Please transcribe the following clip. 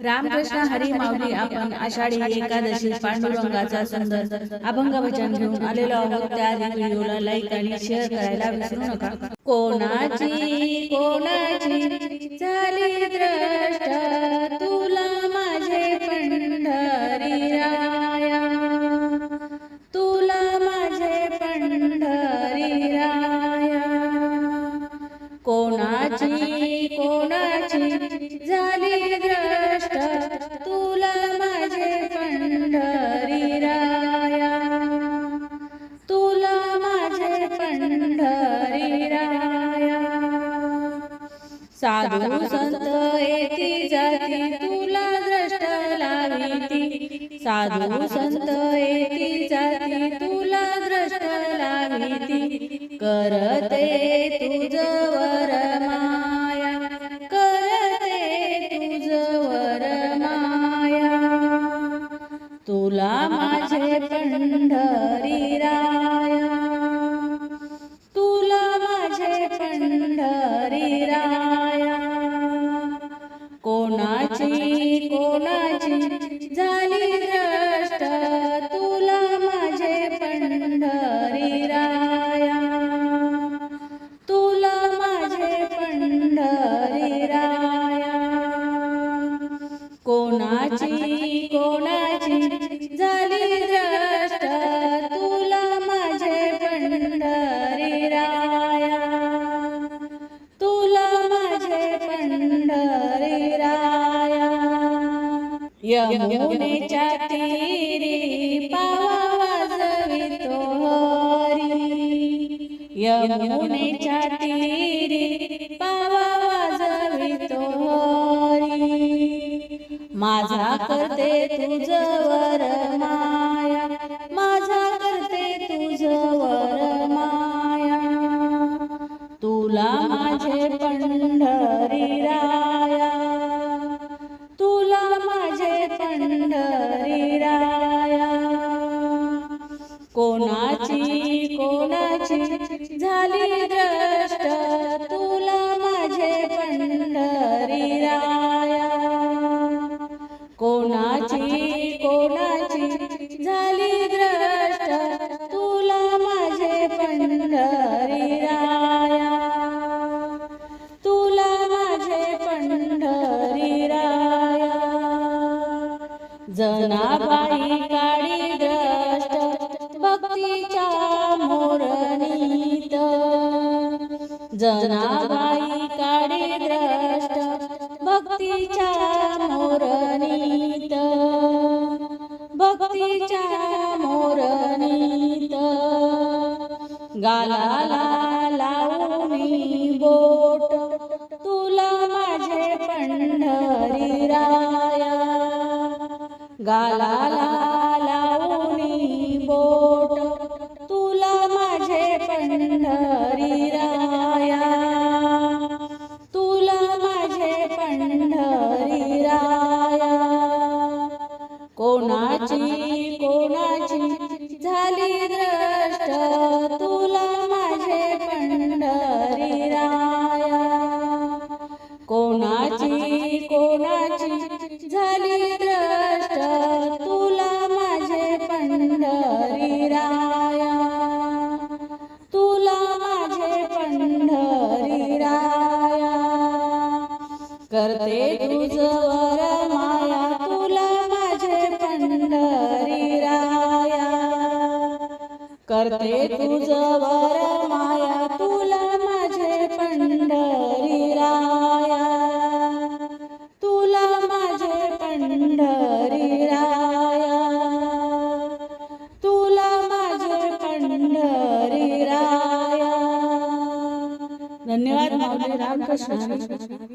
रामकृष्ण हरी माऊली आपण आषाढी एकादशी पांडुरंगाचा सुंदर अभंग भजन घेऊन आलेलो आहोत. त्या व्हिडिओला लाईक आणि शेअर करायला विसरू नका. कोणाची कोणाची झाली साधू संत येती जाती तुला द्रष्ट लाविती साधू संत येती जाती तुला द्रष्ट लाविती करते तुझवर माया. करते तुझवर माया. तुला माझे पंढरी यमुनेच्या तीरी पावाजवितो हरी. यमुनेच्या तीरी पावाजवितो हरी. माझा करते तुझं झाली द्रष्ट तुला माझे पंढरी राया कोणाची कोणाची झाली द्रष्ट तुला माझे पंढरी राया तुला माझे पंढरी राया जनाबाई काळी द्रष्ट भक्तीच्या जनाबाई काडे द्रष्ट भक्तीच्या मोरणीत. भक्तीच्या मोरणीत. गालाला लावणी बोट तुला माझे पंढरी राया गालाला करते तुझवर माया तुला माझे पंढरी राया. करते तुझवर माया तुला माझे पंढरी राया. तुला माझे पंढरी राया. तुला माझे पंढरी राया. धन्यवाद रामकृष्ण.